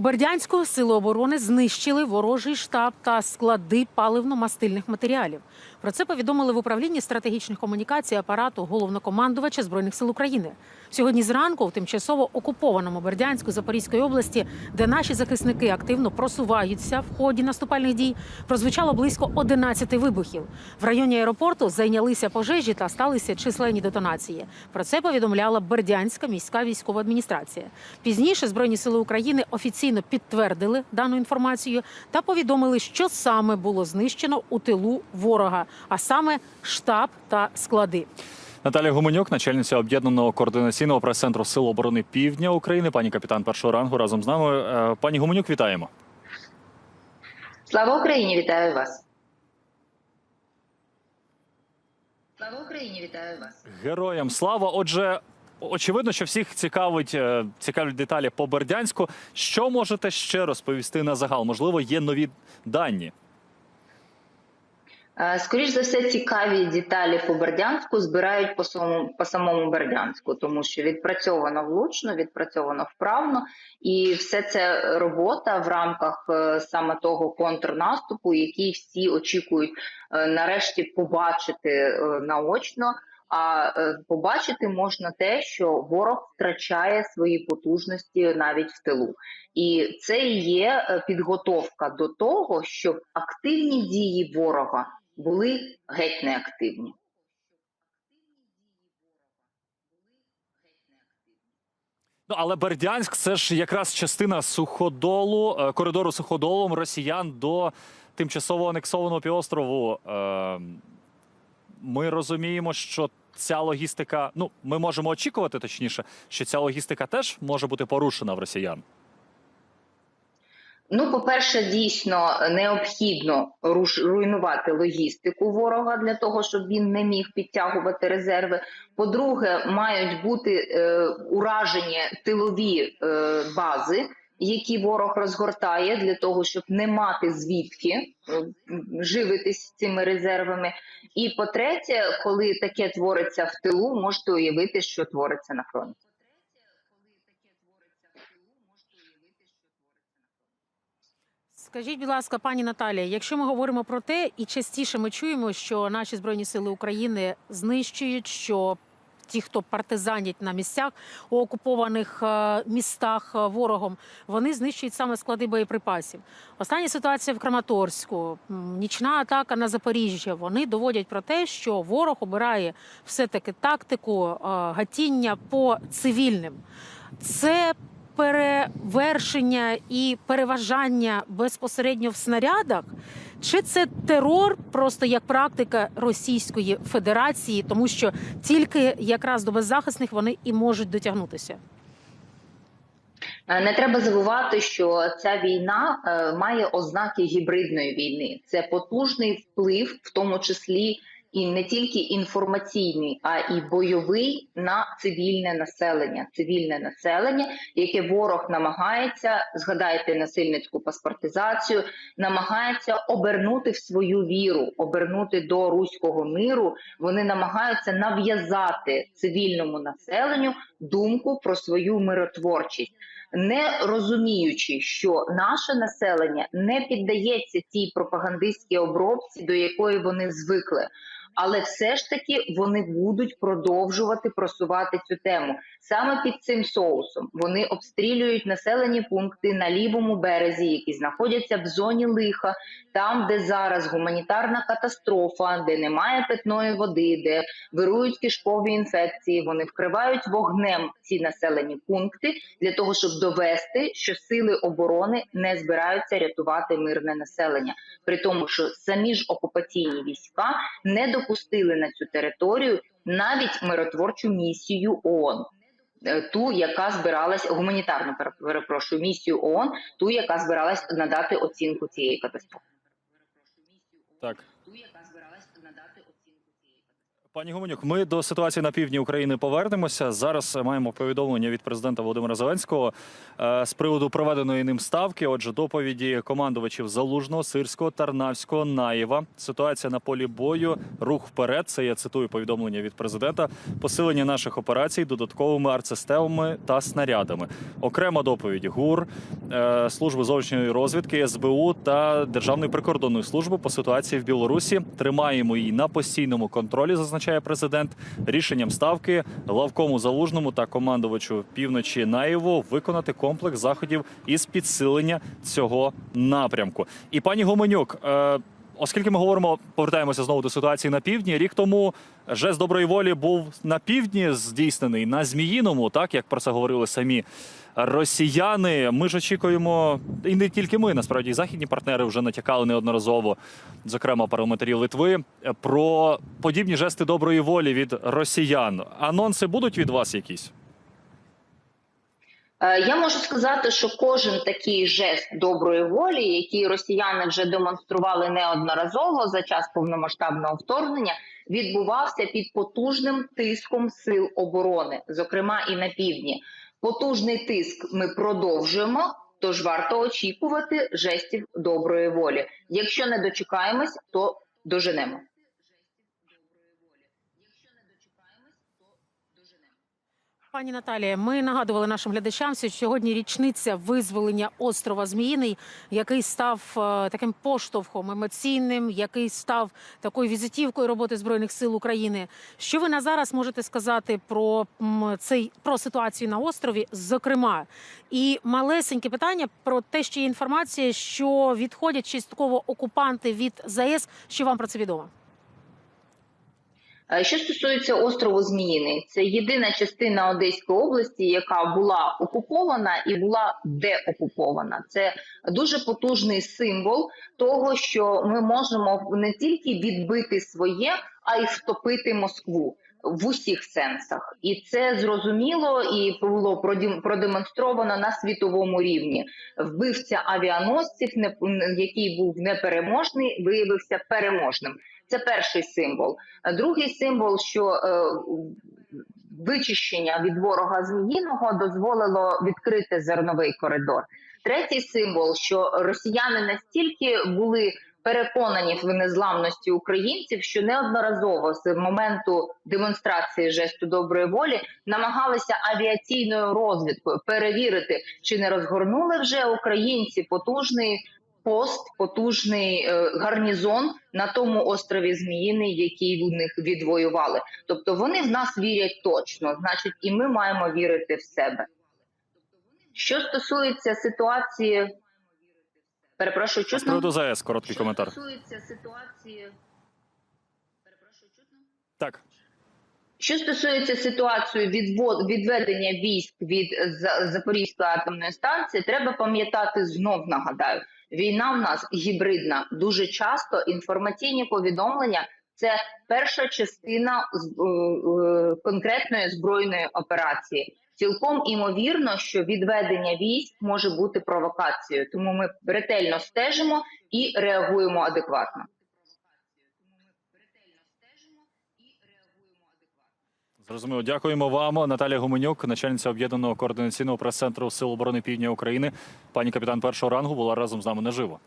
У Бердянську сили оборони знищили ворожий штаб та склади паливно-мастильних матеріалів. Про це повідомили в управлінні стратегічних комунікацій апарату головнокомандувача збройних сил України. Сьогодні зранку в тимчасово окупованому Бердянську Запорізької області, де наші захисники активно просуваються в ході наступальних дій, прозвучало близько 11 вибухів. В районі аеропорту зайнялися пожежі та сталися численні детонації. Про це повідомляла Бердянська міська військова адміністрація. Пізніше збройні сили України офіційно підтвердили дану інформацію та повідомили, що саме було знищено у тилу ворога, а саме штаб та склади. Наталія Гуменюк, начальниця об'єднаного координаційного прес-центру Сил оборони Півдня України, пані капітан першого рангу разом з нами. Е, Пані Гуменюк, вітаємо. Слава Україні, вітаю вас. Слава Україні, вітаю вас. Героям слава. Отже, очевидно, що всіх цікавить е, цікавлять деталі по Бердянську. Що можете ще розповісти на загал? Можливо, є нові дані. Е, Скоріш за все, цікаві деталі по Бердянську збирають по самому, по самому Бердянську, тому що відпрацьовано влучно, відпрацьовано вправно, і все це робота в рамках е, саме того контрнаступу, який всі очікують нарешті побачити наочно. А е, побачити можна те, що ворог втрачає свої потужності навіть в тилу, і це є е, підготовка до того, щоб активні дії ворога були геть неактивні. Ну але Бердянськ це ж якраз частина суходолу, е, коридору суходолом росіян до тимчасово анексованого півострову. Е, Ми розуміємо, що ця логістика, ну ми можемо очікувати, точніше, що ця логістика теж може бути порушена в росіян. Ну, по-перше, дійсно необхідно руйнувати логістику ворога для того, щоб він не міг підтягувати резерви. По-друге, мають бути е, уражені тилові е, бази, які ворог розгортає для того, щоб не мати звідки е, живитись цими резервами. І по-третє, коли таке твориться в тилу, можете уявити, що твориться на фронті. Скажіть, будь ласка, пані Наталія, якщо ми говоримо про те, і частіше ми чуємо, що наші збройні сили України знищують, що ті, хто партизанять на місцях у окупованих е, містах е, ворогом, вони знищують саме склади боєприпасів. Остання ситуація в Краматорську, нічна атака на Запоріжжя. Вони доводять про те, що ворог обирає все таки тактику е, гатіння по цивільним. Це перевершення і переважання безпосередньо в снарядах, чи це терор просто як практика Російської Федерації, тому що тільки якраз до беззахисних вони і можуть дотягнутися? Е, Не треба забувати, що ця війна е, має ознаки гібридної війни. Це потужний вплив, в тому числі і не тільки інформаційний, а і бойовий на цивільне населення. Цивільне населення, яке ворог намагається згадайте насильницьку паспортизацію, намагається обернути в свою віру, обернути до руського миру. Вони намагаються нав'язати цивільному населенню думку про свою миротворчість не розуміючи, що наше населення не піддається тій пропагандистській обробці, до якої вони звикли. Але все ж таки вони будуть продовжувати просувати цю тему саме під цим соусом. Вони обстрілюють населені пункти на лівому березі, які знаходяться в зоні лиха, там, де зараз гуманітарна катастрофа, де немає питної води, де вирують кишкові інфекції. Вони вкривають вогнем ці населені пункти для того, щоб довести, що сили оборони не збираються рятувати мирне населення, при тому, що самі ж окупаційні війська не допустили на цю територію навіть миротворчу місію ООН. е, Ту, яка збиралась гуманітарну перепрошую місію ООН, ту, яка збиралась надати оцінку цієї катастрофи. Так. Ту, яка збиралась надати Пані Гуменюк, ми до ситуації на півдні України повернемося. Зараз маємо повідомлення від президента Володимира Зеленського е, з приводу проведеної ним ставки. Отже, доповіді командувачів Залужного, Сирського, Тарнавського, Наєва. Ситуація на полі бою, рух вперед. Це я цитую повідомлення від президента. Посилення наших операцій додатковими артсистемами та снарядами. Окрема доповідь ГУР, е, служби зовнішньої розвідки, СБУ та Державної прикордонної служби по ситуації в Білорусі. Тримаємо її на постійному контролі, зазначає президент. Рішенням ставки главкому залужному та командувачу півночі Наєву виконати комплекс заходів із підсилення цього напрямку. І пані Гоменюк. Е, Оскільки ми говоримо, повертаємося знову до ситуації на півдні. Рік тому жест доброї волі був на півдні здійснений на Зміїному, так як про це говорили самі росіяни. Ми ж очікуємо, і не тільки ми, насправді західні партнери вже натякали неодноразово, зокрема парламентарі Литви, про подібні жести доброї волі від росіян. Анонси будуть від вас якісь? Е, Я можу сказати, що кожен такий жест доброї волі, який росіяни вже демонстрували неодноразово за час повномасштабного вторгнення, відбувався під потужним тиском сил оборони, зокрема і на півдні. Потужний тиск ми продовжуємо. Тож варто очікувати жестів доброї волі. Якщо не дочекаємось, то доженемо. Пані Наталія, ми нагадували нашим глядачам, що сьогодні річниця визволення острова Зміїний, який став е, таким поштовхом емоційним, який став такою візитівкою роботи збройних сил України. Що ви на зараз можете сказати про цей про ситуацію на острові? Зокрема, і малесеньке питання про те, що є інформація, що відходять частково окупанти від ЗАЕС. Що вам про це відомо? Е, Що стосується острову Зміїний, це єдина частина Одеської області, яка була окупована і була деокупована. Це дуже потужний символ того, що ми можемо не тільки відбити своє, а й втопити Москву. В усіх сенсах, і це зрозуміло і було продем- продемонстровано на світовому рівні. Вбивця авіаносців, який був непереможний, виявився переможним. Це перший символ. Другий символ, що е, вичищення від ворога зміїного дозволило відкрити зерновий коридор. Третій символ, що росіяни настільки були переконані в незламності українців, що неодноразово з моменту демонстрації жесту доброї волі намагалися авіаційною розвідкою перевірити, чи не розгорнули вже українці потужний пост, потужний е, гарнізон на тому острові Зміїний, який у них відвоювали. Тобто вони в нас вірять точно, значить, і ми маємо вірити в себе. Що стосується ситуації, перепрошую, З чутно? приводу ЗАЕС короткий Що коментар. стосується ситуації, перепрошую, чутно? Так. Що стосується ситуації відвод, відведення військ від Запорізької атомної станції, треба пам'ятати знов нагадаю, війна в нас гібридна. Дуже часто інформаційні повідомлення це перша частина е, е, конкретної збройної операції. Цілком імовірно, що відведення військ може бути провокацією, тому ми ретельно стежимо і реагуємо адекватно. Зрозуміло. Дякуємо вам, Наталія Гуменюк, начальниця об'єднаного координаційного прес-центру Сил оборони Півдня України. Пані капітан першого рангу була разом з нами наживо.